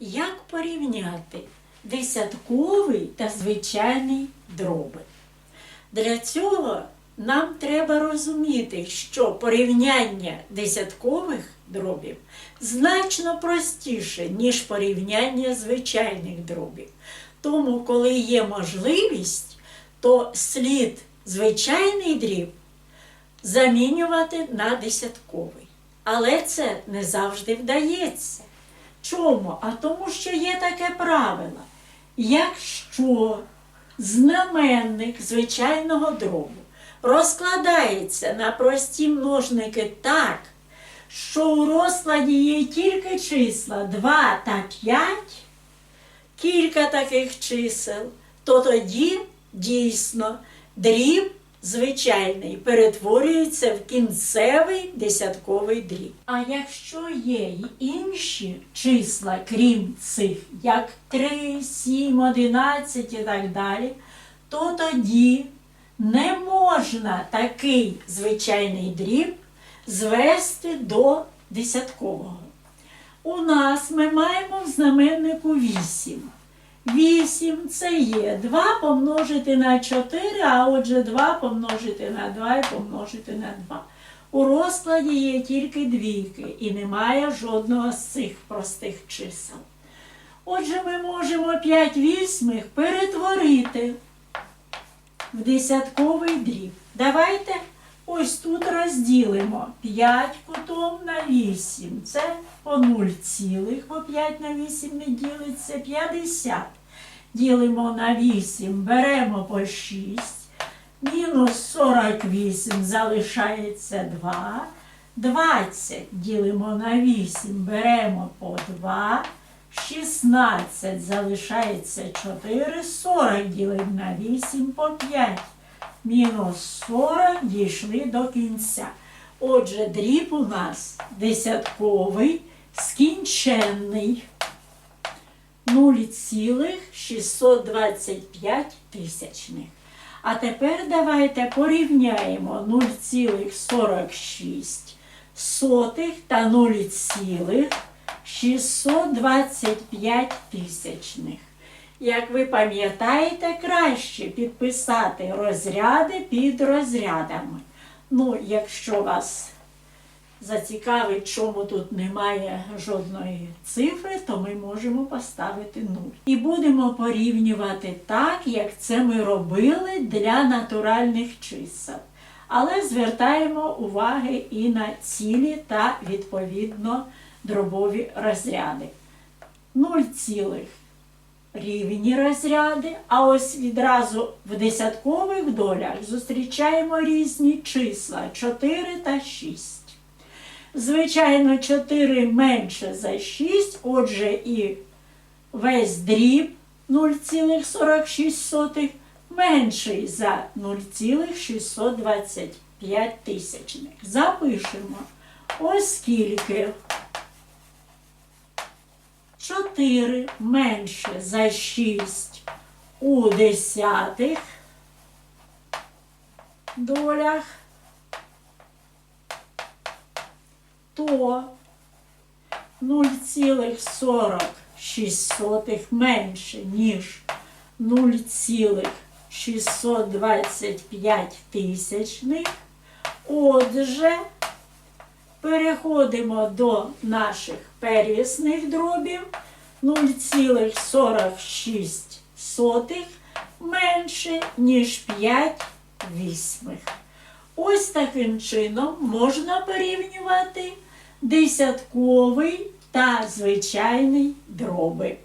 Як порівняти десятковий та звичайний дроби? Для цього нам треба розуміти, що порівняння десяткових дробів значно простіше, ніж порівняння звичайних дробів. Тому, коли є можливість, то слід звичайний дріб замінювати на десятковий. Але це не завжди вдається. Чому? А тому, що є таке правило. Якщо знаменник звичайного дробу розкладається на прості множники так, що у розкладі є тільки числа 2 та 5, кілька таких чисел, то тоді дійсно дріб звичайний перетворюється в кінцевий десятковий дріб. А якщо є й інші числа, крім цих, як 3, 7, 11 і так далі, то тоді не можна такий звичайний дріб звести до десяткового. У нас ми маємо в знаменнику 8. 8 це є 2 помножити на 4, а отже 2 помножити на 2 і помножити на 2. У розкладі є тільки двійки і немає жодного з цих простих чисел. Отже, ми можемо 5 вісьмих перетворити в десятковий дріб. Давайте ось тут розділимо 5 кутом на 8. Це по 0 цілих, бо 5 на 8 не ділиться 50. Ділимо на 8, беремо по 6. Мінус 48 залишається 2. 20 ділимо на 8, беремо по 2. 16 залишається 4, 40 ділимо на 8 по 5. Мінус 40 дійшли до кінця. Отже, дріб у нас десятковий, скінченний. 0,625 тисячних. А тепер давайте порівняємо 0,46 сотих та 0,625 тисячних. Як ви пам'ятаєте, краще підписати розряди під розрядами. Ну, якщо вас зацікавить, чому тут немає жодної цифри, то ми можемо поставити 0. І будемо порівнювати так, як це ми робили для натуральних чисел. Але звертаємо уваги і на цілі та відповідно дробові розряди. 0 цілих рівні розряди, а ось відразу в десяткових долях зустрічаємо різні числа 4 та 6. Звичайно, 4 менше за 6, отже, і весь дріб 0,46 менший за 0,625 тисячних. Запишемо, оскільки 4 менше за 6 у десятих долях, то 0,46 менше, ніж 0,625 тисячних. Отже, переходимо до наших первісних дробів 0,46 менше, ніж 5 вісьмих. Ось таким чином можна порівнювати десятковий та звичайний дроби.